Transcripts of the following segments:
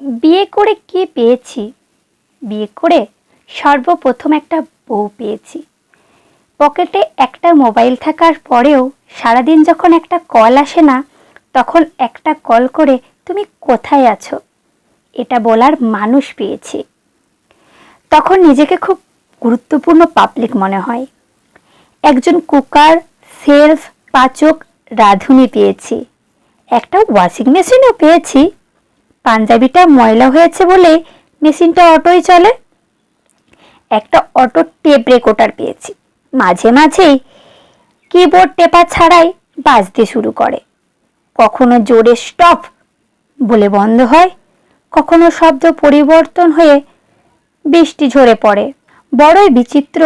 বিয়ে করে কে পেয়েছি? বিয়ে করে সর্বপ্রথম একটা বউ পেয়েছি। পকেটে একটা মোবাইল থাকার পরেও সারাদিন যখন একটা কল আসে না, তখন একটা কল করে, তুমি কোথায় আছো? এটা বলার মানুষ পেয়েছি। তখন নিজেকে খুব গুরুত্বপূর্ণ পাবলিক মনে হয়। একজন কুকার সেলফ পাচক, রাঁধুনি পেয়েছি। একটা ওয়াশিং মেশিনও পেয়েছি। পাঞ্জাবিটা ময়লা হয়েছে বলে মেশিনটা অটোই চলে। একটা অটো টেপ রেকর্ডার পেয়েছি। মাঝে মাঝেই কিবোর্ড টেপা ছাড়াই বাজতে শুরু করে। কখনো জোরে স্টপ বলে বন্ধ হয়, কখনো শব্দ পরিবর্তন হয়ে বৃষ্টি ঝরে পড়ে। বড়ই বিচিত্র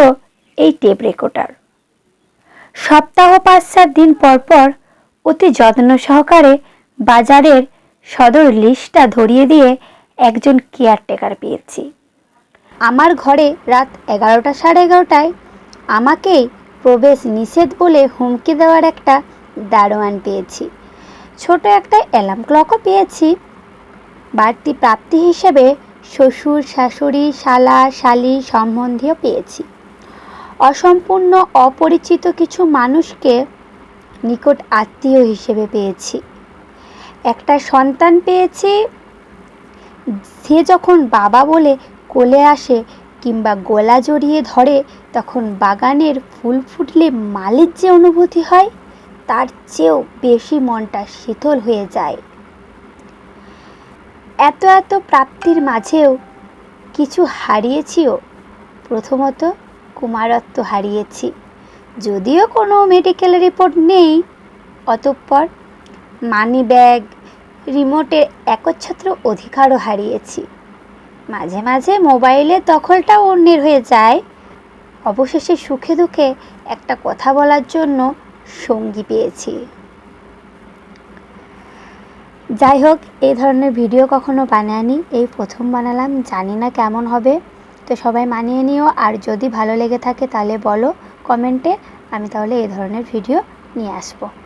এই টেপ রেকর্ডার। সপ্তাহ পাঁচ সাত দিন পর পর অতি যত্ন সহকারে বাজারের সদর লিস্টটা ধরিয়ে দিয়ে একজন কেয়ারটেকার পেয়েছি। আমার ঘরে রাত এগারোটা সাড়ে এগারোটায় আমাকেই প্রবেশ নিষেধ বলে হুমকি দেওয়ার একটা দারোয়ান পেয়েছি। ছোট একটা অ্যালার্ম ক্লকও পেয়েছি। বাড়তি প্রাপ্তি হিসেবে শ্বশুর, শাশুড়ি, শালা, শালি সম্বন্ধীয় পেয়েছি। অসম্পূর্ণ, অপরিচিত কিছু মানুষকে নিকট আত্মীয় হিসেবে পেয়েছি। একটা সন্তান পেয়েছি। সে যখন বাবা বলে কোলে আসে কিংবা গলা জড়িয়ে ধরে, তখন বাগানের ফুল ফুটলে মালির যে অনুভূতি হয়, তার চেয়েও বেশি মনটা শীতল হয়ে যায়। এত এত প্রাপ্তির মাঝেও কিছু হারিয়েছিও। প্রথমত কুমারত্ব হারিয়েছি। যদিও কোনো মেডিকেল রিপোর্ট নেই, অতঃপর মানি ব্যাগ রিমোটের একচ্ছত্র অধিকারও হারিয়েছি। মাঝে মাঝে মোবাইলের দখলটাও অন্যের হয়ে যায়। অবশেষে সুখে দুঃখে একটা কথা বলার জন্য সঙ্গী পেয়েছি। যাই হোক এই ধরনের ভিডিও কখনো বানায়নি, এই প্রথম বানালাম, জানি না কেমন হবে। তো সবাই মানিয়ে নিও, আর যদি ভালো লেগে থাকে তাহলে বলো, কমেন্টে, আমি তাহলে এই ধরনের ভিডিও নিয়ে আসব।